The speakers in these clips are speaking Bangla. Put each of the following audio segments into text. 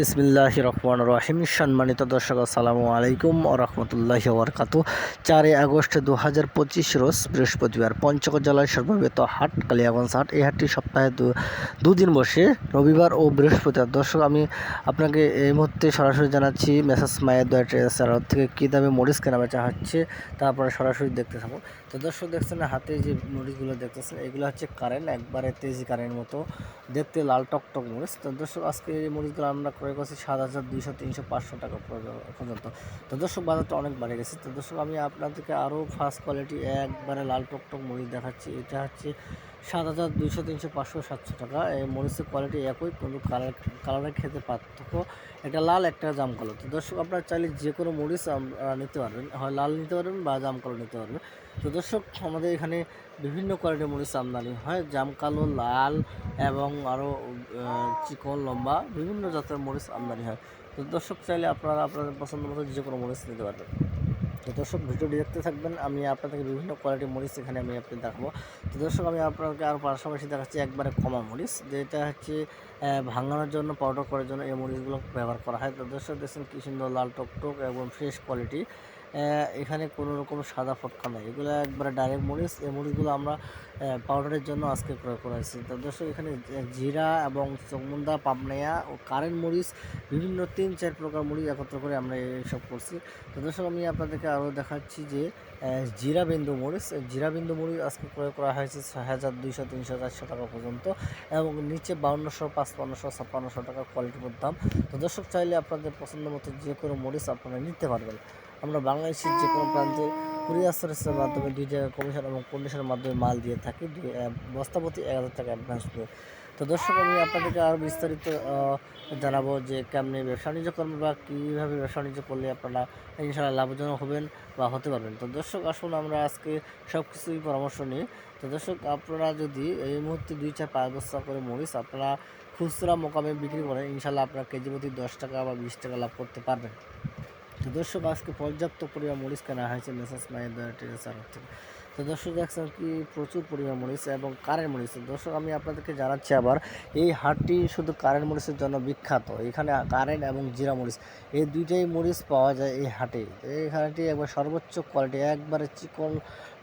বিসমিল্লাহ রহমান রহিম। সম্মানিত দর্শক, আসসালামু আলাইকুম ও রহমতুল্লাহ বরকাত চারই আগস্ট দু হাজার পঁচিশ রোজ বৃহস্পতিবার পঞ্চগড় জেলার সর্ববৃহৎ হাট কালিয়াগঞ্জ হাট। এই হাটটি সপ্তাহে দুদিন বসে, রবিবার ও বৃহস্পতিবার। দর্শক, আমি আপনাকে এই মুহূর্তে সরাসরি জানাচ্ছি মেসাস মায়ের দয়া ট্রেসার থেকে কী দামে মরিচ কেনা বেচা হচ্ছে তা আপনারা সরাসরি দেখতে থাকুন। তো দর্শক, দেখছেন হাতে যে মরিচগুলো দেখতেছেন, এগুলো হচ্ছে কারেন্ট, একবারে তেজি কারেন্টের মতো, দেখতে লাল টকটক মরিচ। তো দর্শক, আজকে এই মরিচগুলো আমরা ক্রয় করছি সাত হাজার দুইশো, তিনশো, পাঁচশো টাকা পর্য- পর্যন্ত। তো দর্শক, বাজারটা অনেক বাড়ে গেছে। তো দর্শক, আমি আপনাদেরকে আরও ফার্স্ট কোয়ালিটি একবারে লাল টকটক মরিচ দেখাচ্ছি। এটা হচ্ছে সাত হাজার দুইশো, তিনশো, পাঁচশো, সাতশো টাকা। এই মরিচের কোয়ালিটি একই কিন্তু কালার কালারের ক্ষেত্রে পার্থক্য। একটা লাল, একটা জাম কালো তো দর্শক, আপনারা চাইলে যে কোনো মরিচ নিতে পারবেন। হয় লাল নিতে পারবেন বা জাম কালো নিতে পারবেন। তো দর্শক, আমাদের এখানে বিভিন্ন কোয়ালিটির মরিচ আমদানি হয়। জাম কালো, লাল এবং আরও চিকন, লম্বা বিভিন্ন জাতের মরিচ আমদানি হয়। তো দর্শক, চাইলে আপনারা আপনাদের পছন্দ মতো যে কোনো মরিচ নিতে পারবেন। তো দর্শক ভিডিওটি দেখতে থাকবেন, আমি আপনাদেরকে বিভিন্ন কোয়ালিটির মরিচ এখানে আমি আপনি দেখাবো। তো দর্শক, আমি আপনাকে আর পাশাপাশি দেখাচ্ছি একবারে কমা মরিচ যেটা হচ্ছে ভাঙানোর জন্য পাউডার করার জন্য এই মরিচগুলো ব্যবহার করা হয়। তো দর্শক, দেখছেন কী সুন্দর লাল টকটক এবং ফ্রেশ কোয়ালিটি এখানে কোনো রকম সাদা ফটকা নেই। এগুলো একবারে ডাইরেক্ট মরিচ। এই মরিচগুলো আমরা পাউডারের জন্য আজকে ক্রয় করেছি তো দর্শক, এখানে জিরা এবং চকমুন্দা, পাবনায়া ও কারেন্ট মরিচ, বিভিন্ন তিন চার প্রকার মরিচ একত্র করে আমরা এইসব করছি। তো দর্শক, আমি আপনাদেরকে আরও দেখাচ্ছি যে জিরা বিন্দু মরিচ। জিরা বিন্দু মরিচ আজকে ক্রয় করা হয়েছে ছয় হাজার দুইশো, তিনশো, চারশো টাকা পর্যন্ত এবং নিচে বাউন্নশো, পাঁচপান্নশো, ছাপ্পান্নশো টাকা কোয়ালিটির দাম। তো দর্শক, চাইলে আপনাদের পছন্দ মতো যে কোনো মরিচ আপনারা নিতে পারবেন। আমরা বাংলাদেশের যে কোনো প্রান্তে কুরিয়ার সার্ভিসের মাধ্যমে দুই টাকা কমিশন এবং কন্ডিশনের মাধ্যমে মাল দিয়ে থাকি আহ, বস্তাপতি এক হাজার টাকা অ্যাডভান্স দিয়ে তো দর্শক আমি আপনাদেরকে আরও বিস্তারিত জানাব যে কেমনি ব্যবসা বাণিজ্য করবেন বা কীভাবে ব্যবসা বাণিজ্য করলে আপনারা ইনশাআল্লাহ লাভজনক হবেন বা হতে পারবেন। তো দর্শক আসুন আমরা আজকে সব কিছুই পরামর্শ নিই। তো দর্শক আপনারা যদি এই মুহূর্তে দুই চার পাঁচ বস্তা করে মরিচ আপনারা খুচরা মোকামে বিক্রি করেন ইনশাআল্লাহ আপনারা কেজি প্রতি দশ টাকা বা বিশ টাকা লাভ করতে পারবেন। তো দর্শক, আজকে পর্যাপ্ত পরিমাণ মরিচ কেনা হয়েছে মেসাস দয়া টেরেসার থেকে। তো দর্শক, দেখছেন কি প্রচুর পরিমাণ মরিচ এবং কারেন্ট মরিচ। দর্শক, আমি আপনাদেরকে জানাচ্ছি আবার, এই হাটটি শুধু কারেন্ট মরিচের জন্য বিখ্যাত। এখানে কারেন্ট এবং জিরা মরিচ, এই দুইটাই মরিচ পাওয়া যায় এই হাটে। এই হাটটি একবার সর্বোচ্চ কোয়ালিটি, একবারে চিকন,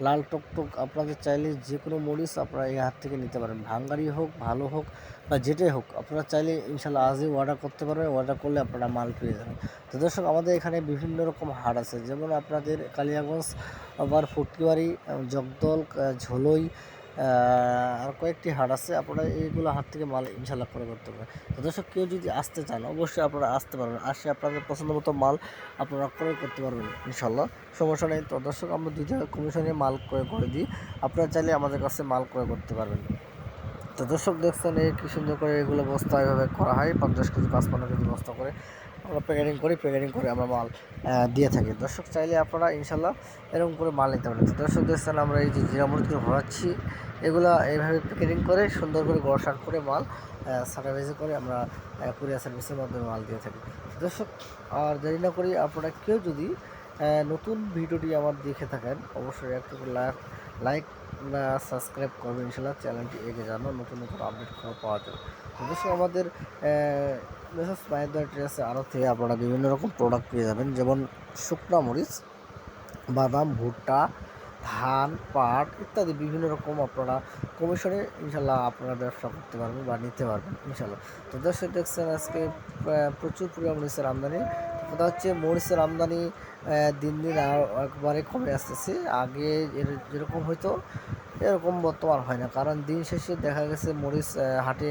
লাল টকটক, আপনাদের চাইলে যে কোনো মরিচ আপনারা এই হাট থেকে নিতে পারেন। ভাঙ্গারি হোক, ভালো হোক বা যেটাই হোক, আপনারা চাইলে ইনশাল্লাহ আজই অর্ডার করতে পারবেন অর্ডার করলে আপনারা মাল পেয়ে যাবেন। তো দর্শক, আমাদের এখানে বিভিন্ন রকম হাট আছে, যেমন আপনাদের কালিয়াগঞ্জ, আবার ফুটকিবাড়ি জগদল ঝোলই আর কয়েকটি হাট আছে, আপনারা এইগুলো হাট থেকে মাল ইনশাল্লাহ করে করতে পারবেন। তো দর্শক, কেউ যদি আসতে চান, অবশ্যই আপনারা আসতে পারবেন, আসে আপনাদের পছন্দ মতো মাল আপনারা ক্রয় করতে পারবেন ইনশাল্লাহ, সমস্যা নেই। তো দর্শক, আমরা দুই টাকা কমিশনে মাল ক্রয় করে দিই, আপনারা চাইলে আমাদের কাছে মাল ক্রয় করতে পারবেন। তো দর্শক দেখছেন এই কি সুন্দর করে এগুলো বস্তা এভাবে করা হয়, পঞ্চাশ কেজি পাঁচপান্ন কেজি বস্তা করে। আমরা প্যাকেটিং করি প্যাকেটিং করে আমরা মাল দিয়ে থাকি। দর্শক চাইলে আপনারা ইনশাল্লাহ এরকম করে মাল নিতে পারেন। দর্শক দেখছেন আমরা এই যে জিরা মরিচগুলো ভরাচ্ছি, এগুলো এইভাবে প্যাকেটিং করে সুন্দর করে গড়সাট করে মাল সার্ভিসে করে আমরা কুরিয়ার সার্ভিসের মাধ্যমে মাল দিয়ে থাকি। দর্শক, আর দেরি না করি, আপনারা কেউ যদি নতুন ভিডিওটি আমার দেখে থাকেন, অবশ্যই একটু লাইক বা সাবস্ক্রাইব করবেন ইনশাল্লাহ চ্যানেলটি এগিয়ে জানো নতুন নতুন আপডেট খবর পাওয়া যাবে অবশ্যই আমাদের মেসেজ মায়ের ট্রেসে আরও থেকে আপনারা বিভিন্ন রকম প্রোডাক্ট পেয়ে যাবেন। যেমন শুকনা মরিচ, বাদাম, ভুট্টা ধান, পাট ইত্যাদি বিভিন্ন রকম আপনারা কমিশনে ইনশাল্লাহ আপনারা ব্যবসা করতে পারবেন বা নিতে পারবেন, ইনশাল্লাহ। তো দর্শক দেখছেন আজকে প্রচুর পরিমাণ মরিচের আমদানি। কথা হচ্ছে মরিচের আমদানি দিন দিন একবারে কমে আসতেছে। আগে যেরকম হয়তো এরকম বর্তমান হয় না। কারণ দিন শেষে দেখা গেছে মরিচ হাটে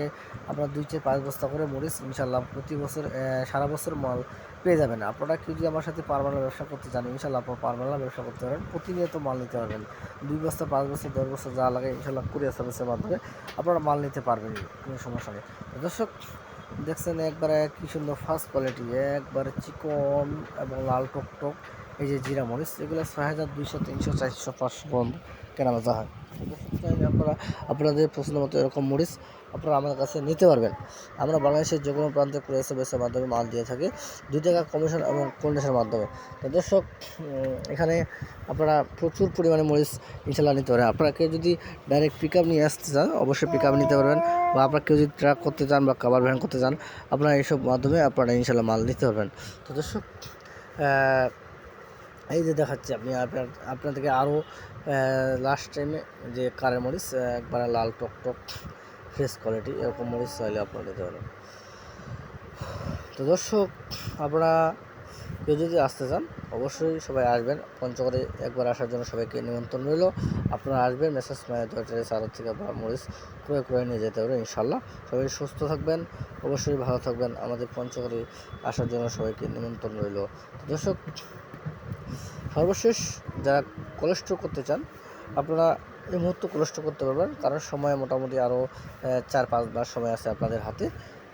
আপনার দুই চার পাঁচ বস্তা করে মরিচ ইনশাল্লাহ প্রতি বছর সারা বছর মাল পেয়ে যাবেন। আপনারা কেউ যদি আমার সাথে পারমানেন্ট ব্যবসা করতে চান, ইনশাল্লাহ আপনার পারমানেন্ট ব্যবসা করতে পারেন প্রতিনিয়ত মাল নিতে পারবেন। দুই বস্তা, পাঁচ বছর দশ বছর যা লাগে ইনশাল্লাহ কুরিয়ার সার্ভিসের মাধ্যমে আপনারা মাল নিতে পারবেন, কোনো সমস্যা নেই। দর্শক, দেখছেন একবারে কি সুন্দর ফার্স্ট কোয়ালিটি একবারে চিকন এবং লাল টকটক, এই যে জিরা মরিচ, এগুলো ছয় হাজার দুইশো, তিনশো, চারশো, পাঁচশো পর্যন্ত কেনা বেচা হয়। আপনারা আপনাদের পছন্দ মতো এরকম মরিচ আপনারা আমাদের কাছে নিতে পারবেন। আমরা বাংলাদেশের যে কোনো প্রান্তে সার্ভিসের মাধ্যমে মাল দিয়ে থাকি দুই টাকা কমিশন এবং কন্ডিশনের মাধ্যমে। তো দর্শক এখানে আপনারা প্রচুর পরিমাণে মরিচ ইনশাল্লাহ নিতে পারেন আপনারা কেউ যদি ডাইরেক্ট পিক নিয়ে আসতে চান, অবশ্যই পিক নিতে পারবেন। বা আপনারা কেউ যদি ট্রাক করতে চান বা কাভার ভ্যান করতে চান, আপনারা এইসব মাধ্যমে আপনারা ইনশাল্লাহ মাল নিতে পারবেন। তো দর্শক এই যে দেখাচ্ছি, আপনি আপনার আপনাদেরকে আরও লাস্ট টাইমে যে কারের মরিচ একবারে লাল টক টক ফ্রেশ কোয়ালিটি এরকম মরিচ চাইলে আপনারা নিতে পারেন। তো দর্শক, আপনারা কেউ যদি আসতে চান, অবশ্যই সবাই আসবেন। পঞ্চগড়ে একবার আসার জন্য সবাইকে নিমন্ত্রণ রইল। আপনারা আসবেন, মেসেজ মায়ের দরজারে সারত থেকে আপনারা মরিচ ক্রয় ক্রয় নিয়ে যেতে পারবেন ইনশাল্লাহ সবাই সুস্থ থাকবেন, অবশ্যই ভালো থাকবেন। আমাদের পঞ্চগড়ে আসার জন্য সবাইকে নিমন্ত্রণ রইল। দর্শক সর্বশেষ যারা কোলেস্ট্রল করতে চান, আপনারা এই মুহূর্তে কোলেস্ট্রল করতে পারবেন। কারণ সময় মোটামুটি আরও চার পাঁচ মাস সময় আছে আপনাদের হাতে।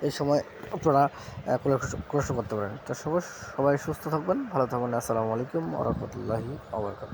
এই সময় আপনারা কোলেস্ট্রল করতে পারেন। তো সবাই সবাই সুস্থ থাকবেন, ভালো থাকবেন। আসসালামু আলাইকুম ওরহমতুল্লাহি আবরকাত